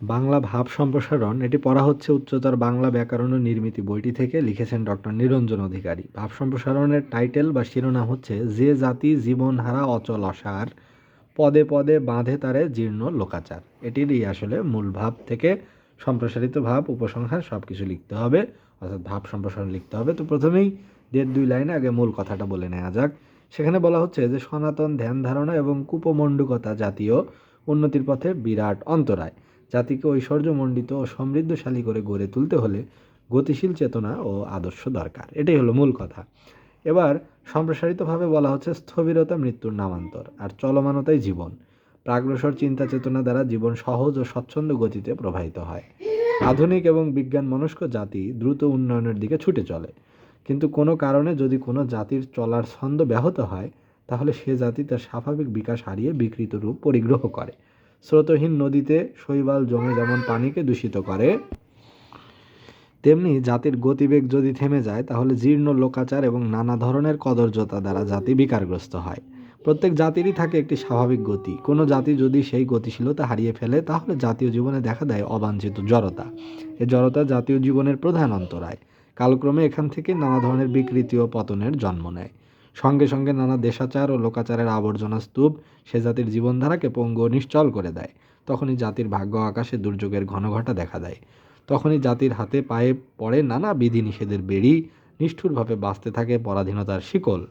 বাংলা ভাব সম্প্রসারণ, এটি পড়া হচ্ছে উচ্চতর বাংলা ব্যাকরণ ও নির্মিতি বইটি থেকে, লিখেছেন ডক্টর নিরঞ্জন অধিকারী। ভাব সম্প্রসারণের টাইটেল বা শিরোনাম হচ্ছে, যে জাতি জীবনহারা অচল অসার, পদে পদে বাঁধে তারে জীর্ণ লোকাচার। এটিরই আসলে মূল ভাব থেকে সম্প্রসারিত ভাব, উপসংহার সব কিছু লিখতে হবে, অর্থাৎ ভাব সম্প্রসারণ লিখতে হবে। তো প্রথমেই দেড় দুই লাইনে আগে মূল কথাটা বলে নেওয়া যাক। সেখানে বলা হচ্ছে যে, সনাতন ধ্যান ধারণা এবং কুপমণ্ডুকতা জাতীয় উন্নতির পথে বিরাট অন্তরায়। জাতিকে ঐশ্বর্যমণ্ডিত ও সমৃদ্ধশালী করে গড়ে তুলতে হলে গতিশীল চেতনা ও আদর্শ দরকার। এটাই হলো মূল কথা। এবার সম্প্রসারিতভাবে বলা হচ্ছে স্থবিরতা মৃত্যুর নামান্তর আর চলমানতাই জীবন। প্রাগ্রসর চিন্তা চেতনা দ্বারা জীবন সহজ ও স্বচ্ছন্দ গতিতে প্রবাহিত হয়। আধুনিক এবং বিজ্ঞান মনস্ক জাতি দ্রুত উন্নয়নের দিকে ছুটে চলে। কিন্তু কোনো কারণে যদি কোনো জাতির চলার ছন্দ ব্যাহত হয়, তাহলে সে জাতি তার স্বাভাবিক বিকাশ হারিয়ে বিকৃত রূপ পরিগ্রহ করে। স্রোতহীন নদীতে শৈবাল জমে যেমন পানিকে দূষিত করে, তেমনি জাতির গতিবেগ যদি থেমে যায়, তাহলে জীর্ণ লোকাচার এবং নানা ধরনের কদর্যতা দ্বারা জাতি বিকারগ্রস্ত হয়। প্রত্যেক জাতিরই থাকে একটি স্বাভাবিক গতি। কোনো জাতি যদি সেই গতিশীলতা হারিয়ে ফেলে, তাহলে জাতীয় জীবনে দেখা দেয় অবাঞ্ছিত জড়তা। এ জড়তা জাতীয় জীবনের প্রধান অন্তরায়। কালক্রমে এখান থেকে নানা ধরনের বিকৃতি ও পতনের জন্ম নেয়। সঙ্গে সঙ্গে নানা দেশাচার ও লোকাচারের আবর্জনা স্তূপ সে জাতির জীবনধারাকে পঙ্গু নিশ্চল করে দেয়। তখনই জাতির ভাগ্য আকাশে দুর্যোগের ঘনঘটা দেখা দেয়। তখনই জাতির হাতে পায়ে পড়ে নানা বিধিনিষেধের বেড়ি নিষ্ঠুরভাবে বাঁচতে থাকে পরাধীনতার শিকল।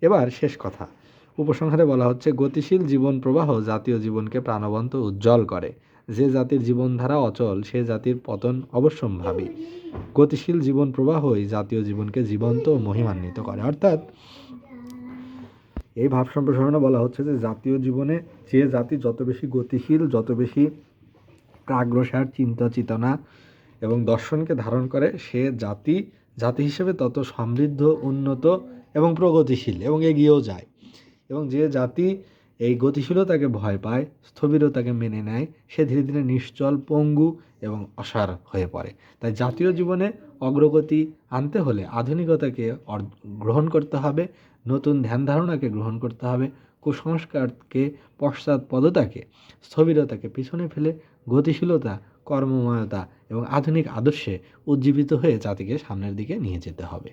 এবার শেষ কথা। উপসংহারে বলা হচ্ছে, গতিশীল জীবন প্রবাহ জাতীয় জীবনকে প্রাণবন্ত উজ্জ্বল করে। যে জাতির জীবনধারা অচল, সে জাতির পতন অবশ্যম্ভাবী। গতিশীল জীবন প্রবাহই জাতীয় জীবনকে জীবন্ত ও মহিমান্বিত করে। অর্থাৎ এই ভাব সম্প্রসারণে বলা হচ্ছে যে জাতীয় জীবনে যে জাতি যত বেশি গতিশীল, যত বেশি প্রাগ্রসার, চিন্তা, চেতনা এবং দর্শনকে ধারণ করে, সে জাতি জাতি হিসেবে তত সমৃদ্ধ, উন্নত এবং প্রগতিশীল এবং এগিয়েও যায়। এবং যে জাতি এই গতিশীলতাকে ভয় পায় স্থবিরতাকে মেনে নেয়, সে ধীরে ধীরে নিশ্চল, পঙ্গু এবং অসার হয়ে পড়ে। তাই জাতীয় জীবনে অগ্রগতি আনতে হলে আধুনিকতাকে গ্রহণ করতে হবে, নতুন ধ্যান ধারণাকে গ্রহণ করতে হবে, কুসংস্কারকে পশ্চাৎপদতাকে স্থবিরতাকে পিছনে ফেলে গতিশীলতা, কর্মময়তা এবং আধুনিক আদর্শে উজ্জীবিত হয়ে জাতিকে সামনের দিকে নিয়ে যেতে হবে।